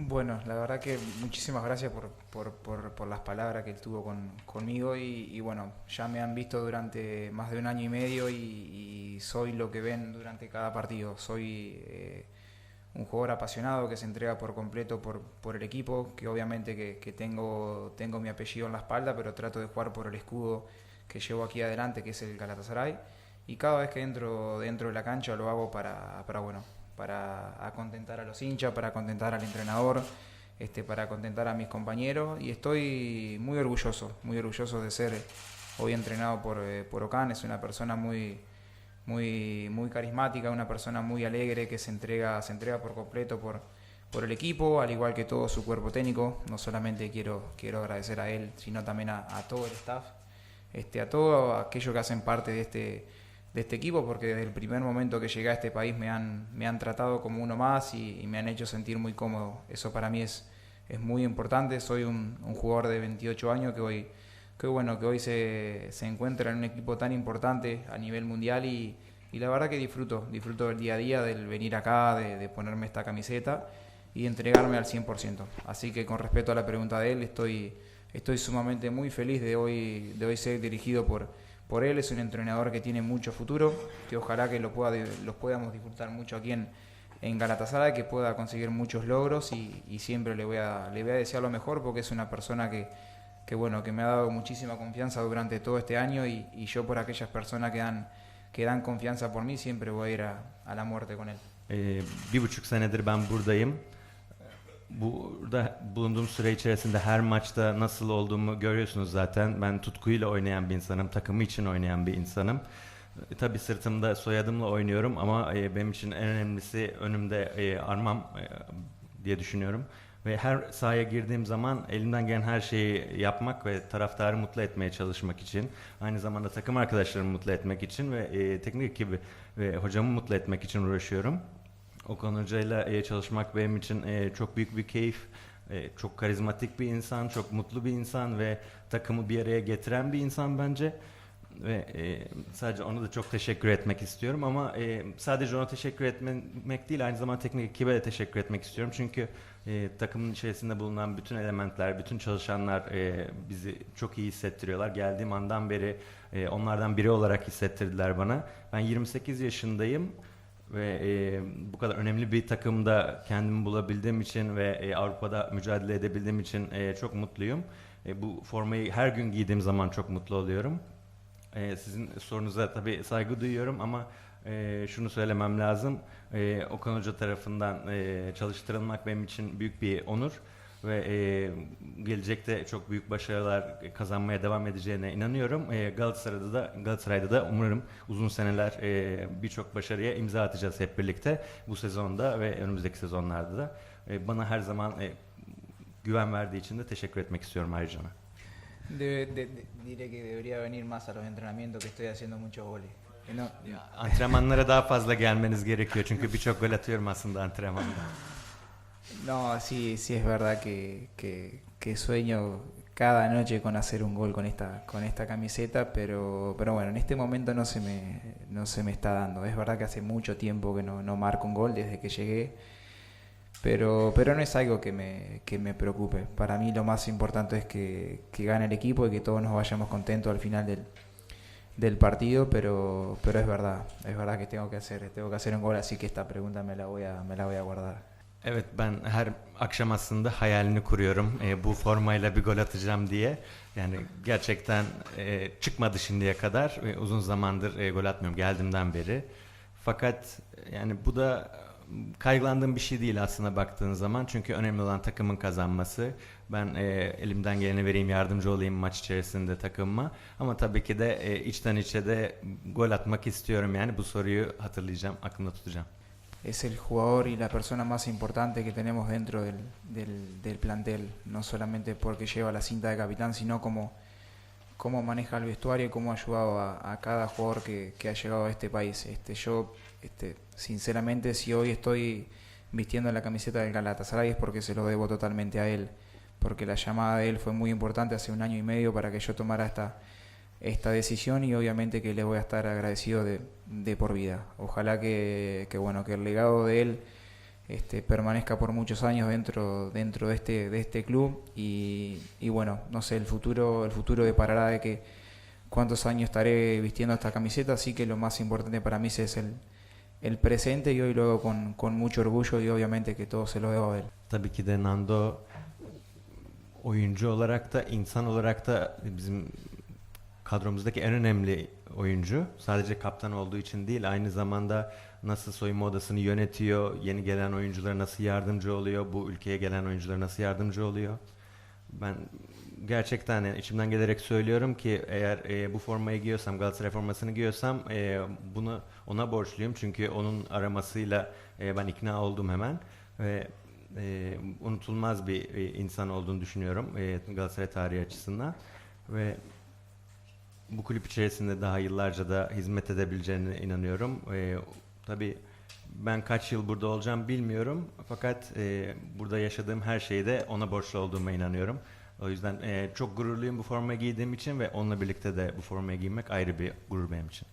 Bueno, la verdad que muchísimas gracias por, por, por, las palabras que él tuvo con, conmigo y, y, bueno, ya me han visto durante más de un año y medio y, y soy lo que ven durante cada partido. Soy eh, un jugador apasionado que se entrega por completo por, por el equipo, que obviamente que, que, tengo, tengo mi apellido en la espalda, pero trato de jugar por el escudo que llevo aquí adelante, que es el Galatasaray. Y cada vez que entro dentro de la cancha lo hago para, para bueno, para contentar a los hinchas, para contentar al entrenador, este, para contentar a mis compañeros. Y estoy muy orgulloso, muy orgulloso de ser hoy entrenado por, eh, Ocan, es una persona muy, muy, muy carismática, una persona muy alegre que se entrega, se entrega por completo por, por el equipo, al igual que todo su cuerpo técnico. No solamente quiero, quiero agradecer a él, sino también a, a todo el staff, este, a todos aquellos que hacen parte de este, de este equipo porque desde el primer momento que llegué a este país me han, me han tratado como uno más y, y me han hecho sentir muy cómodo. Eso para mí es, es muy importante. Soy un, un, jugador de 28 años que hoy, que bueno, que hoy se, se encuentra en un equipo tan importante a nivel mundial y, y, la verdad que disfruto, disfruto del día a día, del venir acá, de, de ponerme esta camiseta y entregarme al 100%. Así que con respecto a la pregunta de él, estoy, estoy sumamente muy feliz de hoy, de hoy ser dirigido por por él. Es un entrenador que tiene mucho futuro, que ojalá que lo pueda, podamos disfrutar mucho aquí en, en Galatasaray, que pueda conseguir muchos logros y, y, siempre le voy, a, le voy a desear lo mejor porque es una persona que, que, bueno, que me ha dado muchísima confianza durante todo este año y, yo por aquellas personas que dan, que dan confianza por mí siempre voy a ir a, a la muerte con él. Eh. Burada bulunduğum süre içerisinde her maçta nasıl olduğumu görüyorsunuz zaten. Ben tutkuyla oynayan bir insanım, takımı için oynayan bir insanım. E, tabii sırtımda soyadımla oynuyorum ama e, benim için en önemlisi önümde e, armam diye düşünüyorum. Ve her sahaya girdiğim zaman elimden gelen her şeyi yapmak ve taraftarı mutlu etmeye çalışmak için, aynı zamanda takım arkadaşlarımı mutlu etmek için ve teknik ekibi ve hocamı mutlu etmek için uğraşıyorum. Okan Hoca ile çalışmak benim için e, çok büyük bir keyif. E, çok karizmatik bir insan, çok mutlu bir insan ve takımı bir araya getiren bir insan bence. Ve e, sadece ona da çok teşekkür etmek istiyorum ama sadece ona teşekkür etmek değil aynı zamanda teknik ekibe de teşekkür etmek istiyorum. Çünkü takımın içerisinde bulunan bütün elementler, bütün çalışanlar bizi çok iyi hissettiriyorlar. Geldiğim andan beri onlardan biri olarak hissettirdiler bana. Ben 28 yaşındayım ve e, bu kadar önemli bir takımda kendimi bulabildiğim için ve e, Avrupa'da mücadele edebildiğim için e, çok mutluyum. E, bu formayı her gün giydiğim zaman çok mutlu oluyorum. E, sizin sorunuza tabii saygı duyuyorum ama e, şunu söylemem lazım. E, Okan Hoca tarafından e, çalıştırılmak benim için büyük bir onur ve e, gelecekte çok büyük başarılar kazanmaya devam edeceğine inanıyorum. E, Galatasaray'da da Galatasaray'da da umarım uzun seneler e, birçok başarıya imza atacağız hep birlikte bu sezonda ve önümüzdeki sezonlarda da. E, bana her zaman e, güven verdiği için de teşekkür etmek istiyorum ayrıca. De, de, de, diré que debería venir más a los entrenamientos que estoy haciendo muchos goles. No. Antrenmanlara daha fazla gelmeniz gerekiyor çünkü birçok gol atıyorum aslında antrenmanda. No, sí, sí es verdad que, que, sueño cada noche con hacer un gol con esta, con esta camiseta, pero, pero bueno, en este momento no se, me, no se me está dando. Es verdad que hace mucho tiempo que no, no marco un gol desde que llegué, pero, pero no es algo que me, que me preocupe. Para mí lo más importante es que, que gane el equipo y que todos nos vayamos contentos al final del, del partido, pero, pero es verdad, es verdad que tengo que hacer, tengo que hacer un gol, así que esta pregunta me la voy a, me la voy a guardar. Evet ben her akşam aslında hayalini kuruyorum e, bu formayla bir gol atacağım diye. Yani gerçekten e, çıkmadı şimdiye kadar. E, uzun zamandır e, gol atmıyorum geldiğimden beri. Fakat yani bu da kaygılandığım bir şey değil aslında baktığın zaman. Çünkü önemli olan takımın kazanması. Ben e, elimden geleni vereyim, yardımcı olayım maç içerisinde takımıma. Ama tabii ki de e, içten içe de gol atmak istiyorum yani. Bu soruyu hatırlayacağım, aklımda tutacağım. Es el jugador y la persona más importante que tenemos dentro del, del, plantel, no solamente porque lleva la cinta de capitán, sino como cómo maneja el vestuario y cómo ha ayudado a, a cada jugador que, que, ha llegado a este país. Este, yo, este, sinceramente, si hoy estoy vistiendo la camiseta del Galatasaray es porque se lo debo totalmente a él, porque la llamada de él fue muy importante hace un año y medio para que yo tomara esta, esta decisión y obviamente que le voy a estar agradecido de, por vida. Ojalá que, bueno, que el legado de él este, permanezca por muchos años dentro, dentro de, este, de este club y, bueno, no sé, el futuro, el futuro deparará de que cuántos años estaré vistiendo esta camiseta, así que lo más importante para mí es el, el presente y hoy lo hago con, con mucho orgullo y obviamente que todo se lo debo a él. Tabii ki de Nando oyuncu olarak da insan olarak da kadromuzdaki en önemli oyuncu. Sadece kaptan olduğu için değil aynı zamanda nasıl soyunma odasını yönetiyor, yeni gelen oyunculara nasıl yardımcı oluyor, bu ülkeye gelen oyunculara nasıl yardımcı oluyor. Ben gerçekten yani içimden gelerek söylüyorum ki eğer e, bu formayı giyiyorsam, Galatasaray formasını giyiyorsam e, bunu ona borçluyum. Çünkü onun aramasıyla e, ben ikna oldum hemen ve e, unutulmaz bir e, insan olduğunu düşünüyorum e, Galatasaray tarihi açısından ve bu kulüp içerisinde daha yıllarca da hizmet edebileceğine inanıyorum. E, tabii ben kaç yıl burada olacağım bilmiyorum fakat e, burada yaşadığım her şeyde ona borçlu olduğuma inanıyorum. O yüzden e, çok gururluyum bu formayı giydiğim için ve onunla birlikte de bu formayı giymek ayrı bir gurur benim için.